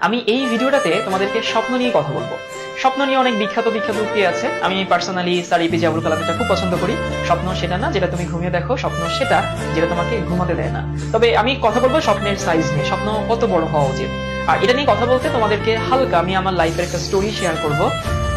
আমি এই ভিডিওটাতে তোমাদেরকে স্বপ্ন নিয়ে কথা বলব। স্বপ্ন নিয়ে অনেক বিখ্যাত বিখ্যাত উক্তি আছে? আমি পার্সোনালি স্যার এপিজে আবুল কালামটা খুব পছন্দ করি। স্বপ্ন সেটা না, যেটা তুমি ঘুমিয়ে দেখো। স্বপ্ন সেটা, যেটা তোমাকে ঘুমাতে দেয় না। তবে আমি কথা বলব স্বপ্নের সাইজ নিয়ে। স্বপ্ন কত বড় হওয়া উচিত? আর এটা নিয়ে কথা বলতে তোমাদেরকে হালকা আমি আমার লাইফের একটা স্টোরি শেয়ার করব।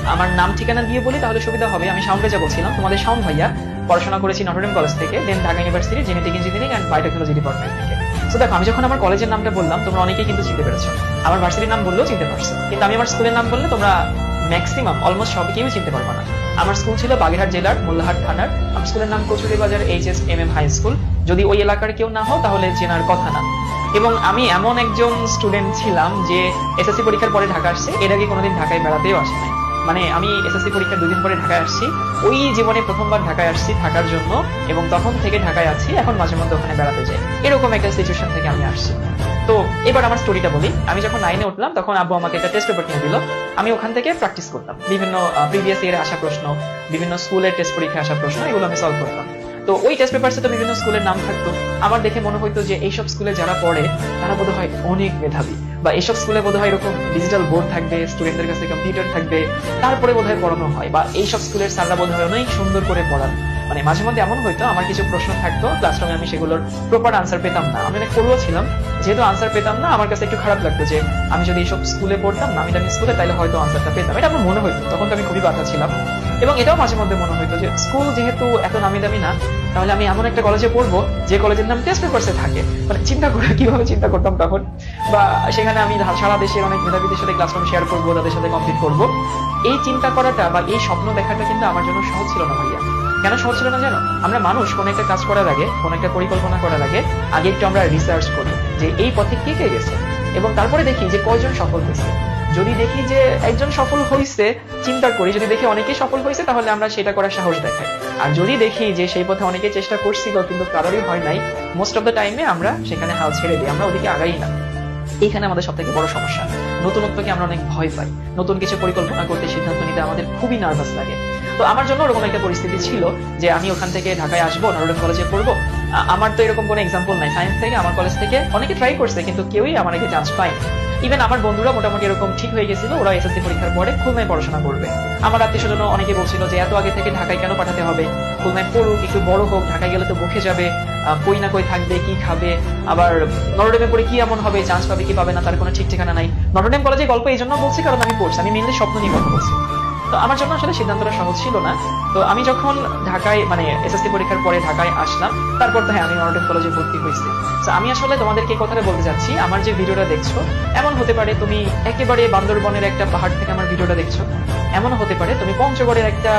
আমার নাম, ঠিকানা দিয়ে বলি, তাহলে সুবিধা হবে। আমি শাউন রেজা বলছিলাম, তোমাদের শাউন ভাইয়া, পড়াশোনা করেছি নটরডেম কলেজ থেকে then Dhaka university genetic engineering and biotechnology department থেকে। তো দেখো, আমি যখন আমার কলেজের নামটা বললাম, তোমরা অনেকেই কিন্তু চিনতে পেরেছ। আমার ভার্সিটির নাম বললেও চিনতে পারছ। কিন্তু আমি আমার স্কুলের নাম বললে তোমরা ম্যাক্সিমাম অলমোস্ট সবাই কেউ চিনতে পারবে না। আমার স্কুল ছিল বাগেরহাট জেলার মোল্লাহাট থানার। আমার স্কুলের নাম Kochuri Bazar H S M M high school যদি ওই এলাকার কেউ না হও, তাহলে চেনার কথা না। এবং আমি এমন একজন স্টুডেন্ট ছিলাম যে এসএসসি পরীক্ষার পরে ঢাকা আসছে। এর আগে কোনোদিন ঢাকায় বেড়াতেও আসে নাই। মানে আমি এসএসসি পরীক্ষার দুদিন পরে ঢাকায় আসছি। ওই জীবনে প্রথমবার ঢাকায় আসছি থাকার জন্য এবং তখন থেকে ঢাকায় আছি, এখন মাঝে মধ্যে ওখানে বেড়াতে যাই। এরকম একটা সিচুয়েশন থেকে আমি আসছি। তো এবার আমার স্টোরিটা বলি। আমি যখন নাইনে উঠলাম, তখন আব্বু আমাকে একটা টেস্ট পেপার দিল। আমি ওখান থেকে প্র্যাকটিস করতাম। বিভিন্ন প্রিভিয়াস ইয়ারে আসা প্রশ্ন, বিভিন্ন স্কুলের টেস্ট পরীক্ষায় আসা প্রশ্ন, এগুলো আমি সলভ করতাম। তো ওই টেস্ট পেপারসে তো বিভিন্ন স্কুলের নাম থাকতো। আমার দেখে মনে হইতো যে এইসব স্কুলে যারা পড়ে, তারা বোধ হয় অনেক মেধাবী। বা এসব স্কুলে বোধ হয় এরকম ডিজিটাল বোর্ড থাকবে স্টুডেন্টদের কাছে কম্পিউটার থাকবে, তারপরে বোধ হয় পড়ানো হয় বা এইসব স্কুলের স্যাররা বোধ হয় অনেক সুন্দর করে পড়ান। মানে মাঝে মধ্যে এমন হইতো, আমার কিছু প্রশ্ন থাকতো ক্লাসরুমে আমি সেগুলোর প্রপার আনসার পেতাম না। আমি অনেক করব ছিলাম, যেহেতু আনসার পেতাম না, আমার কাছে একটু খারাপ লাগতো যে আমি যদি এইসব স্কুলে পড়তাম নামি দামি স্কুলে তাহলে হয়তো আনসারটা পেতাম। এটা আমার মনে হইতো, তখন তো আমি খুবই বাধা ছিলাম। এবং এটাও মাঝে মধ্যে মনে হইতো যে স্কুল যেহেতু এত নামি দামি না, তাহলে আমি এমন একটা কলেজে পড়ব, যে কলেজের নাম টেস্ট পেপারসে থাকে। মানে চিন্তা করে কীভাবে চিন্তা করতাম তখন? বা সেখানে আমি সারা দেশের অনেক মেধাবীদের সাথে ক্লাসরুম শেয়ার করব, তাদের সাথে কমপ্লিট করব। এই চিন্তা করাটা বা এই স্বপ্ন দেখাটা কিন্তু আমার জন্য সহজ ছিল না, ভাইয়া। কেন সহজ ছিল না জানো? আমরা মানুষ কোন একটা কাজ করার আগে, কোন একটা পরিকল্পনা করার আগে আগে একটু আমরা রিসার্চ করি যে এই পথে কে কে গেছে। এবং তারপরে দেখি যে কয়জন সফল হয়েছে। যদি দেখি যে একজন সফল হয়েছে চিন্তা করি, যদি দেখি অনেকেই সফল হয়েছে তাহলে আমরা সেটা করার সাহস দেখাই। আর যদি দেখি যে সেই পথে অনেকে চেষ্টা করছিল, কিন্তু কারোরই হয় নাই মোস্ট অফ দ্য টাইমে আমরা সেখানে হাল ছেড়ে দিই, আমরা ওদিকে আগাই না। এইখানে আমাদের সব থেকে বড় সমস্যা। নতুনত্বকে আমরা অনেক ভয় পাই। নতুন কিছু পরিকল্পনা করতে সিদ্ধান্ত নিতে আমাদের খুবই নার্ভাস লাগে। তো আমার জন্য ওরকম একটা পরিস্থিতি ছিল যে আমি ওখান থেকে ঢাকায় আসব নরডেম কলেজে পড়ব। আমার তো এরকম কোনো এক্সাম্পল নাই। সায়েন্স থেকে, আমার কলেজ থেকে অনেকে ট্রাই করছে, কিন্তু কেউই আমার আগে চান্স পায়নি। ইভেন আমার বন্ধুরা মোটামুটি এরকম ঠিক হয়ে গেছিল, ওরা এসএসসি পরীক্ষার পরে খুলনায় পড়াশোনা করবে। আমার আত্মীয় স্বজন অনেকে বলছিল যে, এত আগে থেকে ঢাকায় কেন পাঠাতে হবে? খুলনায় পড়ুক, একটু বড় হোক, ঢাকায় গেলে তো মুখে যাবে কই না কই থাকবে, কি খাবে, আবার নরডেমে পড়ে কি এমন হবে চান্স পাবে, কি পাবে না, তার কোনো ঠিক ঠিকানা নাই। নরডেম কলেজে গল্প এই জন্য বলছি, কারণ আমি পড়ছি, আমি মেনলি স্বপ্ন নিয়ে কথা বলছি। তো আমার জন্য আসলে সিদ্ধান্তটা সহজ ছিল না। তো আমি যখন ঢাকায় মানে এসএসসি পরীক্ষার পরে ঢাকায় আসলাম, তারপর তো হ্যাঁ আমি নরডেম কলেজে ভর্তি হয়েছি। তো আমি আসলে তোমাদেরকে কথাটা বলতে যাচ্ছি, আমার যে ভিডিওটা দেখছ, এমন হতে পারে তুমি একেবারে বান্দরবনের একটা পাহাড় থেকে আমার ভিডিওটা দেখছ। এমন হতে পারে তুমি পঞ্চগড়ের একটা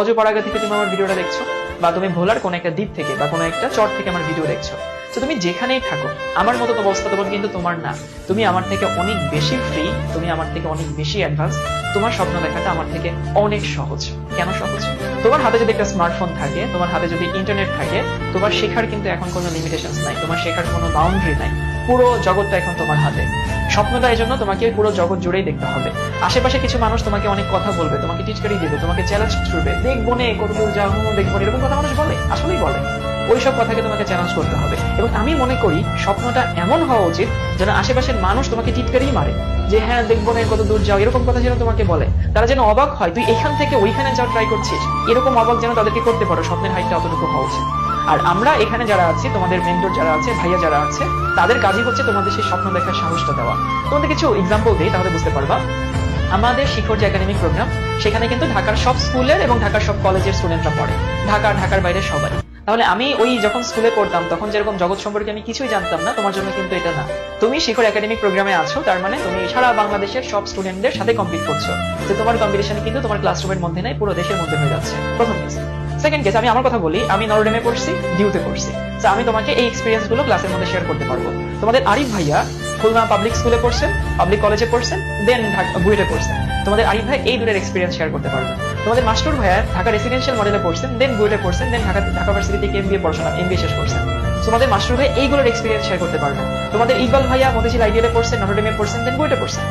অজপাড়াগা থেকে তুমি আমার ভিডিওটা দেখছ, বা তুমি ভোলার কোনো একটা দ্বীপ থেকে, বা কোনো একটা চর থেকে আমার ভিডিও দেখছ। তো তুমি যেখানেই থাকো, আমার মতো অবস্থা তখন কিন্তু তোমার না। তুমি আমার থেকে অনেক বেশি ফ্রি তুমি আমার থেকে অনেক বেশি অ্যাডভান্স তোমার স্বপ্ন দেখাটা আমার থেকে অনেক সহজ। কেন সহজ? তোমার হাতে যদি একটা স্মার্টফোন থাকে, তোমার হাতে যদি ইন্টারনেট থাকে, তোমার শেখার কিন্তু এখন কোনো লিমিটেশনস নাই, তোমার শেখার কোনো বাউন্ডারি নাই। পুরো জগৎটা এখন তোমার হাতে। স্বপ্নটা এই জন্য তোমাকে পুরো জগৎ জুড়েই দেখতে হবে। আশেপাশে কিছু মানুষ তোমাকে অনেক কথা বলবে, তোমাকে টিচকারি দেবে, তোমাকে চ্যালেঞ্জ করবে দেখব নে, কতদূর যাও দেখব এরকম কথা মানুষ বলে? আসলেই বলে। ওইসব কথাকে তোমাকে চ্যালেঞ্জ করতে হবে। এবং আমি মনে করি স্বপ্নটা এমন হওয়া উচিত যেন আশেপাশের মানুষ তোমাকে টিটকারি মারে যে হ্যাঁ দেখব না, কত দূর যাও। এরকম কথা যেন তোমাকে বলে। তারা যেন অবাক হয়, তুই এখান থেকে ওইখানে যাও ট্রাই করছিস, এরকম অবাক যেন তাদেরকে করতে পারো। স্বপ্নের হাইটটা অতটুকু হওয়া উচিত। আর আমরা এখানে যারা আছি, তোমাদের মেন্টর যারা আছে, ভাইয়া যারা আছে, তাদের কাজই হচ্ছে তোমাদের সেই স্বপ্ন দেখার সাহসটা দেওয়া। তোমাদের কিছু এক্সাম্পল দিই, তাহলে বুঝতে পারবা। আমাদের শিখর যে একাডেমিক প্রোগ্রাম সেখানে কিন্তু ঢাকার সব স্কুলের এবং ঢাকার সব কলেজের স্টুডেন্টরা পড়ে। ঢাকা ঢাকার বাইরে সবাই। তাহলে আমি ওই যখন স্কুলে পড়তাম, তখন যেরকম জগৎ সম্পর্কে আমি কিছুই জানতাম না, তোমার জন্য কিন্তু এটা না। তুমি শিখর একাডেমিক প্রোগ্রামে আছো, তার মানে তুমি সারা বাংলাদেশের সব স্টুডেন্টদের সাথে কম্পিট করছ। তো তোমার কম্পিটিশন কিন্তু তোমার ক্লাসরুমের মধ্যে নাই, পুরো দেশের মধ্যে হয়ে যাচ্ছে। প্রথম কেস সেকেন্ড কেস আমি আমার কথা বলি, আমি নরডেমে পড়ছি ডিউতে পড়ছি। তো আমি তোমাকে এই এক্সপিরিয়েন্সগুলো ক্লাসের মধ্যে শেয়ার করতে পারব। তোমাদের আরিফ ভাইয়া খুলনা পাবলিক স্কুলে পড়ছেন পাবলিক কলেজে পড়ছেন দেন বুয়েটে পড়ছেন তোমাদের আরিফ ভাই এই দুটোর এক্সপিরিয়েন্স শেয়ার করতে পারবে। তোমাদের মাস্টার ভাইয়া ঢাকা রেসিডেন্সিয়াল মডেলে পড়ছেন দেন বুয়েটে পড়ছেন দেন ঢাকা ঢাকা ভার্সিটি থেকে এমবিএ পড়াশোনা এমবিএ শেষ করছেন। তোমাদের মাস্টার ভাই এইগুলোর এক্সপিরিয়েন্স শেয়ার করতে পারবেন তোমাদের ইকবাল ভাইয়া মতিঝিল আইডিয়ালে পড়ছেন নটরডেমে পড়ছেন দেন বুয়েটে পড়ছেন।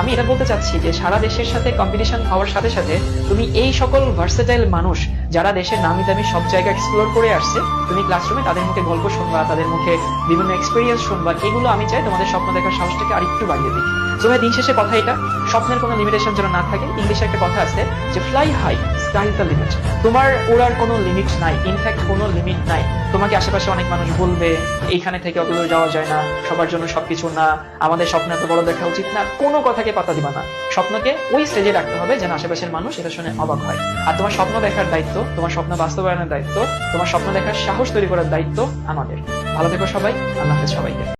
আমি এটা বলতে চাচ্ছি যে সারা দেশের সাথে কম্পিটিশন হওয়ার সাথে সাথে তুমি এই সকল ভার্সেটাইল মানুষ যারা দেশের নামি দামি সব জায়গা এক্সপ্লোর করে আসছে, তুমি ক্লাসরুমে তাদের মুখে গল্প শুনবা, তাদের মুখে বিভিন্ন এক্সপিরিয়েন্স শুনবা, এগুলো আমি চাই তোমাদের স্বপ্ন দেখার সাহসটাকে আরেকটু বাড়িয়ে দিই তো ভাই, দিন শেষে কথা এটা, স্বপ্নের কোনো লিমিটেশন যেন না থাকে ইংলিশে একটা কথা আছে যে ফ্লাই হাই লিমিট তোমার কোনো লিমিট নাই ইনফ্যাক্ট কোনো লিমিট নাই। তোমাকে আশেপাশে অনেক মানুষ বলবে, এইখানে থেকে অত যাওয়া যায় না, সবার জন্য সবকিছু না, আমাদের স্বপ্ন এত বড় দেখা উচিত না। কোনো কথাকে পাতা দিবা না। স্বপ্নকে ওই স্টেজে রাখতে হবে যেন আশেপাশের মানুষ এটা শুনে অবাক হয়। আর তোমার স্বপ্ন দেখার দায়িত্ব, তোমার স্বপ্ন বাস্তবায়নের দায়িত্ব, তোমার স্বপ্ন দেখার সাহস তৈরি করার দায়িত্ব আমাদের। ভালো থেকো সবাই, আল্লাহ সবাইকে।